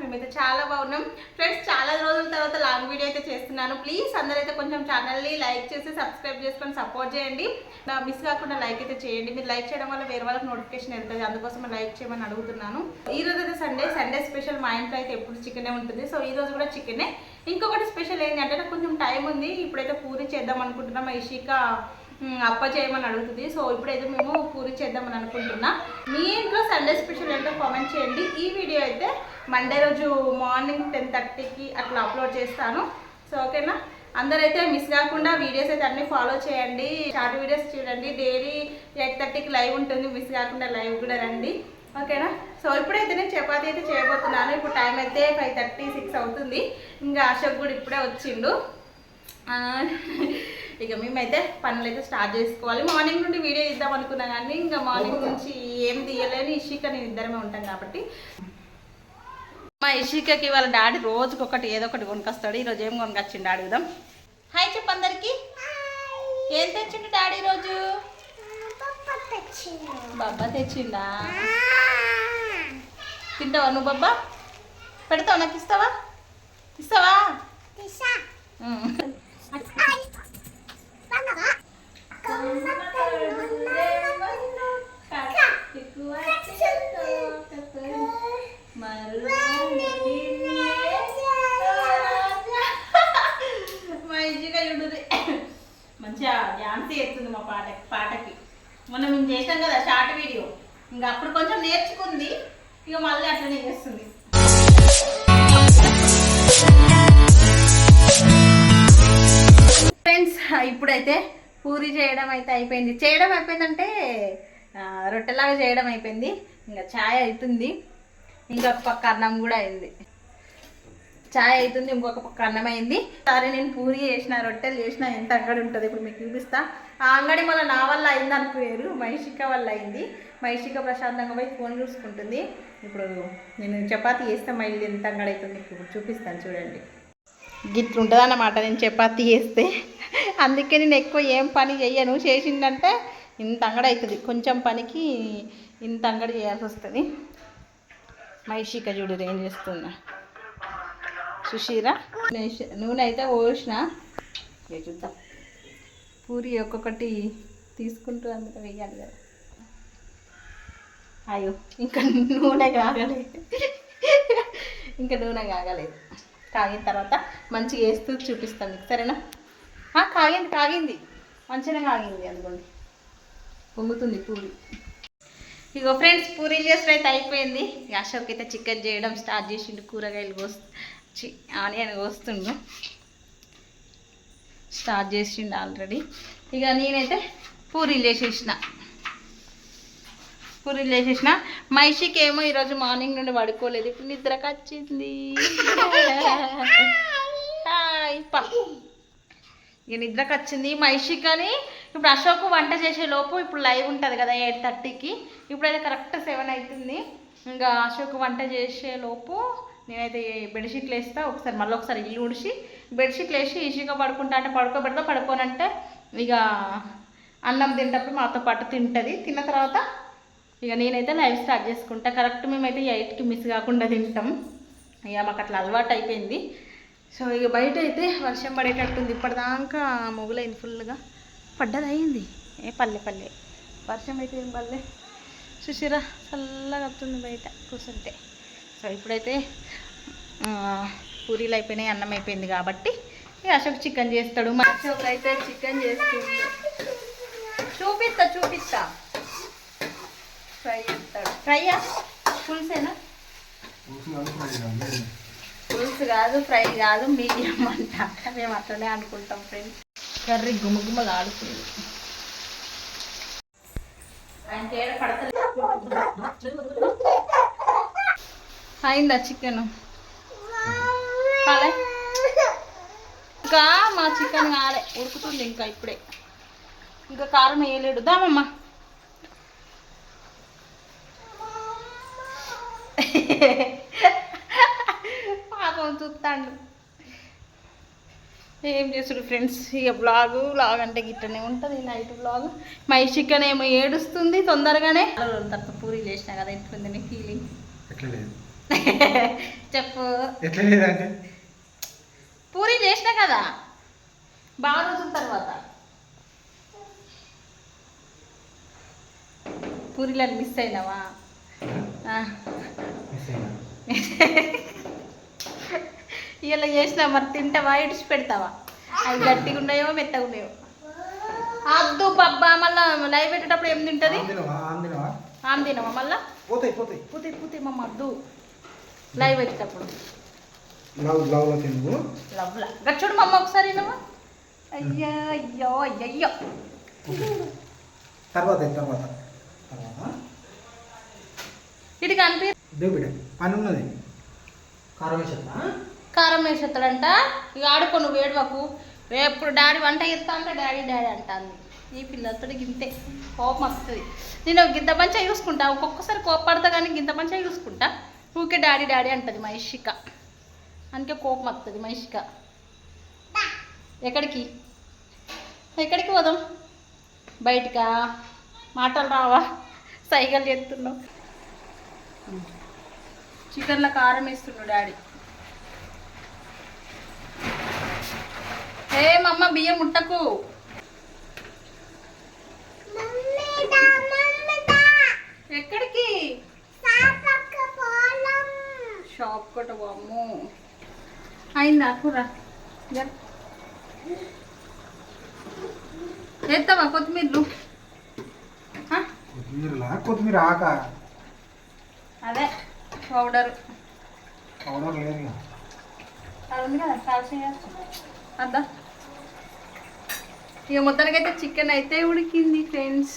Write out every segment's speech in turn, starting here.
మేమైతే చాలా బాగున్నాం. ఫ్రెండ్స్ చాలా రోజుల తర్వాత లాంగ్ వీడియో అయితే చేస్తున్నాను. ప్లీజ్ అందరైతే కొంచెం ఛానల్ని లైక్ చేసి సబ్స్క్రైబ్ చేసుకొని సపోర్ట్ చేయండి. నా మిస్ కాకుండా లైక్ అయితే చేయండి. మీరు లైక్ చేయడం వల్ల వేరే వాళ్ళకి నోటిఫికేషన్ వెళ్తుంది. అందుకోసం లైక్ చేయమని అడుగుతున్నాను. ఈ రోజు అయితే సండే సండే స్పెషల్ మా ఇంట్లో అయితే ఎప్పుడు చికెనే ఉంటుంది. సో ఈ రోజు కూడా చికెనే ఇంకొకటి స్పెషల్ ఏంటి అంటే నాకు కొంచెం టైం ఉంది. ఇప్పుడైతే పూరి చేద్దాం అనుకుంటున్నాం. ఇషిక అప్ప చేయమని అడుగుతుంది. సో ఇప్పుడైతే మేము పూరి చేద్దామని అనుకుంటున్నా. మీ ఇంట్లో సండే స్పెషల్ ఏంటో కామెంట్ చేయండి. ఈ వీడియో అయితే మండే రోజు మార్నింగ్ టెన్ థర్టీకి అట్లా అప్లోడ్ చేస్తాను. సో ఓకేనా అందరైతే మిస్ కాకుండా వీడియోస్ అయితే అన్ని ఫాలో చేయండి. షార్ట్ వీడియోస్ చూడండి. డైలీ ఎయిట్ థర్టీకి లైవ్ ఉంటుంది. మిస్ కాకుండా లైవ్ కూడా రండి. ఓకేనా సో ఇప్పుడైతే నేను చపాతి అయితే చేయబోతున్నాను. ఇప్పుడు టైం అయితే ఫైవ్ థర్టీ సిక్స్ అవుతుంది. ఇంకా అశోక్ కూడా ఇప్పుడే వచ్చిండు. ఇక మేమైతే పనులు అయితే స్టార్ట్ చేసుకోవాలి. మార్నింగ్ నుండి వీడియో ఇద్దాం అనుకున్నా కానీ ఇంకా మార్నింగ్ నుంచి ఏం తీయలేని. ఇషిక నేను ఇద్దరమే ఉంటాం కాబట్టి. మా ఇషికకి వాళ్ళ డాడీ రోజుకొకటి ఏదో ఒకటి కొనుకొస్తాడు. ఈరోజు ఏం కొనుకొచ్చిండు అడుగుదాం హాయ్ చెప్పు అందరికి. ఏం తెచ్చిండు డాడీ రోజు? బాబా తెచ్చిండా. తింటావా నువ్వు బాబా పెడతావా? నాకు ఇస్తావా? ఇస్తావా? మంచిగా డ్యాన్స్ చేస్తుంది మా పాట పాటకి. మొన్న మేము చేసాం కదా షార్ట్ వీడియో ఇంకా అప్పుడు కొంచెం నేర్చుకుంది. ఇక మళ్ళీ అట్లనే చేస్తుంది. ఇప్పుడైతే పూరి చేయడం అయితే అయిపోయింది. చేయడం అయిపోయిందంటే రొట్టెలాగా చేయడం అయిపోయింది. ఇంకా ఛాయ్ అవుతుంది ఇంకొక పక్క అన్నం కూడా అయింది. ఛాయ్ అవుతుంది ఇంకొక పక్క అన్నం అయింది. సరే నేను పూరి చేసిన రొట్టెలు చేసిన ఎంత అంగడి ఉంటుంది ఇప్పుడు మీకు చూపిస్తా. ఆ అంగడి మళ్ళీ నా వల్ల అయింది అనుకోయారు మైషిక వల్ల అయింది. మైషిక ప్రశాంతంగా పోయి ఫోన్ చూసుకుంటుంది. ఇప్పుడు నేను చపాతీ చేస్తే మళ్ళీ ఎంత అంగడి అవుతుంది? మీకు ఇప్పుడు చూపిస్తాను చూడండి. గిట్లు ఉంటుంది అన్నమాట నేను చపాతీ చేస్తే. అందుకే నేను ఎక్కువ ఏం పని చెయ్యను. చేసిందంటే ఇంత అంగడి అవుతుంది. కొంచెం పనికి ఇంత అంగడి చేయాల్సి వస్తుంది. మైషిక చూడు ఏం చేస్తున్నా సుషీరా నూనె అయితే పోసిన. చూద్దాం. పూరి ఒక్కొక్కటి తీసుకుంటూ అందులో వేయాలి కదా. అయ్యో ఇంకా నూనె కాగలేదు. ఇంకా నూనె కాగలేదు. కాగిన తర్వాత మంచిగా వేస్తూ చూపిస్తాను మీకు సరేనా? కాగింది కాగింది. మంచిగా కాగింది అనుకోండి పొంగుతుంది పూరి. ఇగో ఫ్రెండ్స్ పూరీలు చేసిన అయితే అయిపోయింది. అశోక్ అయితే చికెన్ చేయడం స్టార్ట్ చేసిండు కూరగాయలు కోస్ ఆనియన్ కోస్తుండు. స్టార్ట్ చేసిండు ఆల్రెడీ. ఇక నేనైతే పూరీలు చేసేసిన. పూరీలు చేసేసిన. మైషికి ఏమో ఈరోజు మార్నింగ్ నుండి పడుకోలేదు. ఇప్పుడు నిద్రకు వచ్చింది హాయ్ పా. ఇక నిద్రకు వచ్చింది మైషికని ఇప్పుడు అశోక్ వంట చేసే లోపు ఇప్పుడు లైవ్ ఉంటుంది కదా ఎయిట్ థర్టీకి. ఇప్పుడైతే కరెక్ట్ సెవెన్ అవుతుంది ఇంకా అశోక్ వంట చేసే లోపు నేనైతే బెడ్షీట్లు వేస్తా. ఒకసారి మళ్ళీ ఒకసారి ఇల్లు ఉడిచి బెడ్షీట్లు వేసి ఈజీగా పడుకుంటా అంటే పడుకోబెడతా పడుకోనంటే ఇక అన్నం తింటప్పుడు మాతో పాటు తింటుంది. తిన్న తర్వాత ఇక నేనైతే లైవ్ స్టార్ట్ చేసుకుంటా. కరెక్ట్ మేమైతే ఎయిట్కి మిస్ కాకుండా తింటాం. ఇక మాకు అట్లా అలవాటు అయిపోయింది. సో ఇక బయట అయితే వర్షం పడేటట్టుంది. ఇప్పటిదాకా మొగులైంది ఫుల్గా పడ్డది అయింది ఏ పల్లె పల్లె. వర్షం అయితే ఏం పల్లె. చూసిరా చల్లగా వస్తుంది బయట కూర్చుంటే. సో ఇప్పుడైతే పూరీలు అయిపోయినాయి అన్నం అయిపోయింది కాబట్టి ఇక అశోక్ చికెన్ చేస్తాడు. మా అశోక్ అయితే చికెన్ చేస్తుంది. చూపిస్తా చూపిస్తా. ఫ్రై చేస్తాడు. ఫ్రైయా పులుసేనా? పులుసు కాదు ఫ్రై కాదు మీడియం అంట. మేము అట్లనే అనుకుంటాం ఫ్రెండ్స్ కర్రీ గుమగుమలు ఆడుతుంది అయిందా చికెన్ కాలే? ఇంకా మా చికెన్ కాలే. ఉడుకుతుంది ఇంకా ఇప్పుడే. ఇంకా కారం వేయలేడు. దామమ్మా పాపం చూస్తాడు. ఏం చేస్తుడు ఫ్రెండ్స్? ఇక బ్లాగ్ బ్లాగ్ అంటే గిట్టనే ఉంటుంది నైట్ బ్లాగ్ మా చికెన్ ఏమో ఏడుస్తుంది తొందరగానే. తర్వాత పూరి చేసినా కదా ఎట్లుంది నీ ఫీలింగ్ చెప్పు. పూరి చేసినా కదా బాగా రోజుల తర్వాత. పూరీలను మిస్ అయినావా? ఇలా చేసినా మరి తింటావా ఇడిచి పెడతావా? అవి గట్టిగా ఉన్నాయో మెత్తగా ఉన్నాయో? అద్దు పబ్బా మళ్ళా లైవ్ పెట్టేటప్పుడు ఏం తింటుంది? ఆమె తినవా మళ్ళా? పోతాయి పోతాయి. పూతే పూతే మమ్మ అద్దు. లైవ్ పెట్టేటప్పుడు. లవ్ తిను గచ్చుడు మమ్మ ఒకసారి నువ్వు అయ్యో అయ్యో తర్వాత తర్వాత. ఇటు కనిపి పని ఉన్నది. కారం వేసేద్దా కారం వేసేస్తాడంట. ఇక ఆడుకో నువ్వు ఏడవకు. ఎప్పుడు డాడీ వంట చేస్తా అంటే డాడీ డాడీ అంటాంది. ఈ పిల్లలతో గింతే. కోపం వస్తుంది. నేను గింత మంచిగా చూసుకుంటా. ఒక్కొక్కసారి కోపడతా కానీ గింత మంచిగా చూసుకుంటా. ఊకే డాడీ డాడీ అంటది మహిషిక. అందుకే కోపం వస్తుంది మహిషిక. ఎక్కడికి? ఎక్కడికి పోదాం? బయటకా? మాటలు రావా? సైగలు చేస్తున్నావు చికెన్లో కారం వేస్తున్నాడు డాడీ. ఏ మమ్మ బియ్యం ముట్టకు. ఎక్కడికి? షాప్ కొట్ట అమ్ము అయిందా? కూర. ఎత్తావా కొత్తిమీరలు? కొత్తిమీర ఆక. అదే పౌడర్. పౌడర్ లేదు. అది ఉంది కదా కాల్చిన అద్దా. ఇక మొత్తానికైతే చికెన్ అయితే ఉడికింది ఫ్రెండ్స్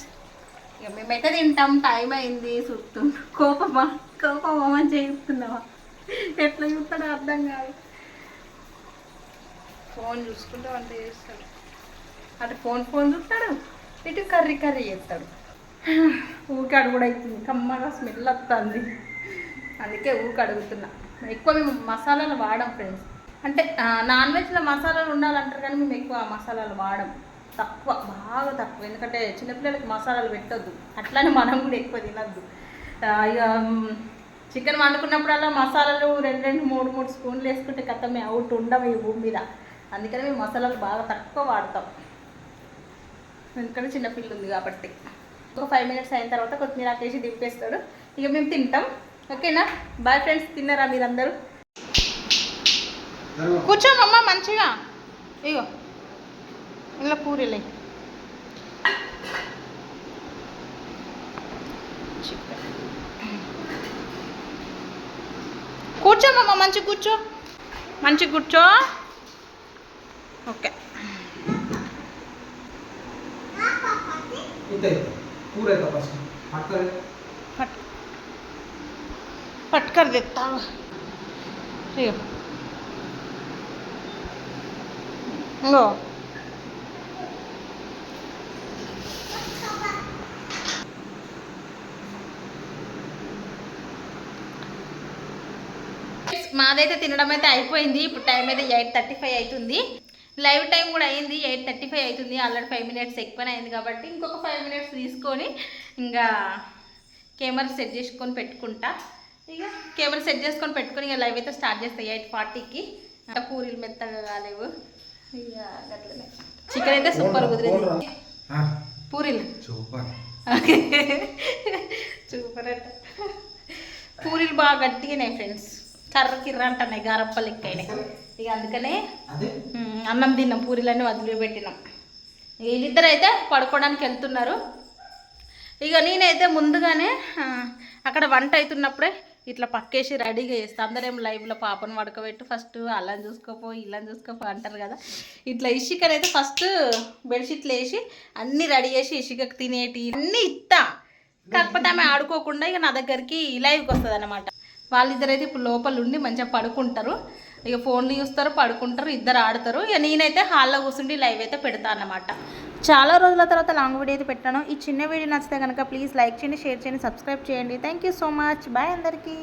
ఇక మేమైతే తింటాం టైం అయింది చుట్టూ కోపమా? కోపమా మంచిగా చెప్తున్నావా? ఎట్లా చూస్తాడో అర్థం కాదు. ఫోన్ చూసుకుంటూ వంట చేస్తాడు. అటు ఫోన్ ఫోన్ చూస్తాడు ఇటు కర్రీ కర్రీ చేస్తాడు. ఊకి కూడా అవుతుంది కమ్మగా స్మెల్ వస్తుంది అందుకే ఊకి అడుగుతున్నా. ఎక్కువ మేము మసాలాలు వాడం ఫ్రెండ్స్ అంటే నాన్ వెజ్లో మసాలాలు ఉండాలంటారు కానీ మేము ఎక్కువ మసాలాలు వాడం. తక్కువ బాగా తక్కువ. ఎందుకంటే చిన్నపిల్లలకి మసాలాలు పెట్టొద్దు. అట్లానే మనం కూడా ఎక్కువ తినద్దు. ఇక చికెన్ వండుకున్నప్పుడల్లా మసాలాలు రెండు రెండు మూడు మూడు స్పూన్లు వేసుకుంటే కథమే అవుట్ ఉండవు ఈ భూమి మీద. అందుకని మేము మసాలాలు బాగా తక్కువ వాడతాం. ఎందుకంటే చిన్నపిల్ల ఉంది కాబట్టి. ఒక ఫైవ్ మినిట్స్ అయిన తర్వాత కొత్తిమీర ఆకేసి దింపేస్తాడు. ఇక మేము తింటాం. ఓకేనా? బాయ్ ఫ్రెండ్స్ తిన్నారా మీరందరూ. కూర్చోమమ్మా మంచిగా. ఇగో. ఇలా పూరీలే చికెన్ కూర్చోమమ్మా మంచి కూర్చో మంచి కూర్చో ఓకే పట్టుకర్ తెస్తా ఇగో మాదైతే తినడం అయితే అయిపోయింది. ఇప్పుడు టైం అయితే ఎయిట్ థర్టీ ఫైవ్ అవుతుంది లైవ్ టైం కూడా అయింది. ఎయిట్ థర్టీ ఫైవ్ అవుతుంది ఆల్రెడీ ఫైవ్ మినిట్స్ ఎక్కువనే అయింది కాబట్టి ఇంకొక ఫైవ్ మినిట్స్ తీసుకొని ఇంకా కెమెరా సెట్ చేసుకొని పెట్టుకుంటా. ఇక కెమెరా సెట్ చేసుకొని పెట్టుకొని ఇక లైవ్ అయితే స్టార్ట్ చేస్తాయి ఎయిట్ ఫార్టీకి. అంటే పూరీలు మెత్తగా కాలేవు. ఇక అట్లనే చికెన్ అయితే సూపర్ కుదిరింది. పూరీలు? సూపర్. సూపర్ అంట. పూరీలు బాగా గట్టిగానే ఫ్రెండ్స్. కర్ర కిర్ర అంటున్నాయి గారప్ప లెక్కైనాయి ఇక అందుకనే అన్నం తిన్నాం పూరీలన్నీ వదిలిపెట్టినాం. వీళ్ళిద్దరు అయితే పడుకోవడానికి వెళ్తున్నారు. ఇక నేనైతే ముందుగానే అక్కడ వంట అవుతున్నప్పుడే ఇట్లా పక్కేసి రెడీగా చేస్తా. అందరేం లైవ్లో పాపను పడుకోబెట్టు ఫస్ట్ అల్లం చూసుకోపో ఇల్లని చూసుకోపో అంటారు కదా. ఇట్లా ఇషికనైతే ఫస్ట్ బెడ్షీట్లు వేసి అన్నీ రెడీ చేసి ఇషికకు తినేటి అన్నీ ఇస్తా కాకపోతే ఆమె ఆడుకోకుండా ఇక నా దగ్గరికి లైవ్కి వస్తుంది అనమాట వాళ్ళిద్దరైతే ఇప్పుడు లోపల ఉండి మంచిగా పడుకుంటారు. ఇక ఫోన్లు చూస్తారు పడుకుంటారు ఇద్దరు ఆడతారు. ఇక నేనైతే హాల్లో కూర్చుండి లైవ్ అయితే పెడతా అన్నమాట. చాలా రోజుల తర్వాత లాంగ్ వీడియో అయితే పెట్టాను. ఈ చిన్న వీడియో నచ్చితే కనుక ప్లీజ్ లైక్ చేయండి షేర్ చేయండి సబ్స్క్రైబ్ చేయండి. Thank you so much bye అందరికీ.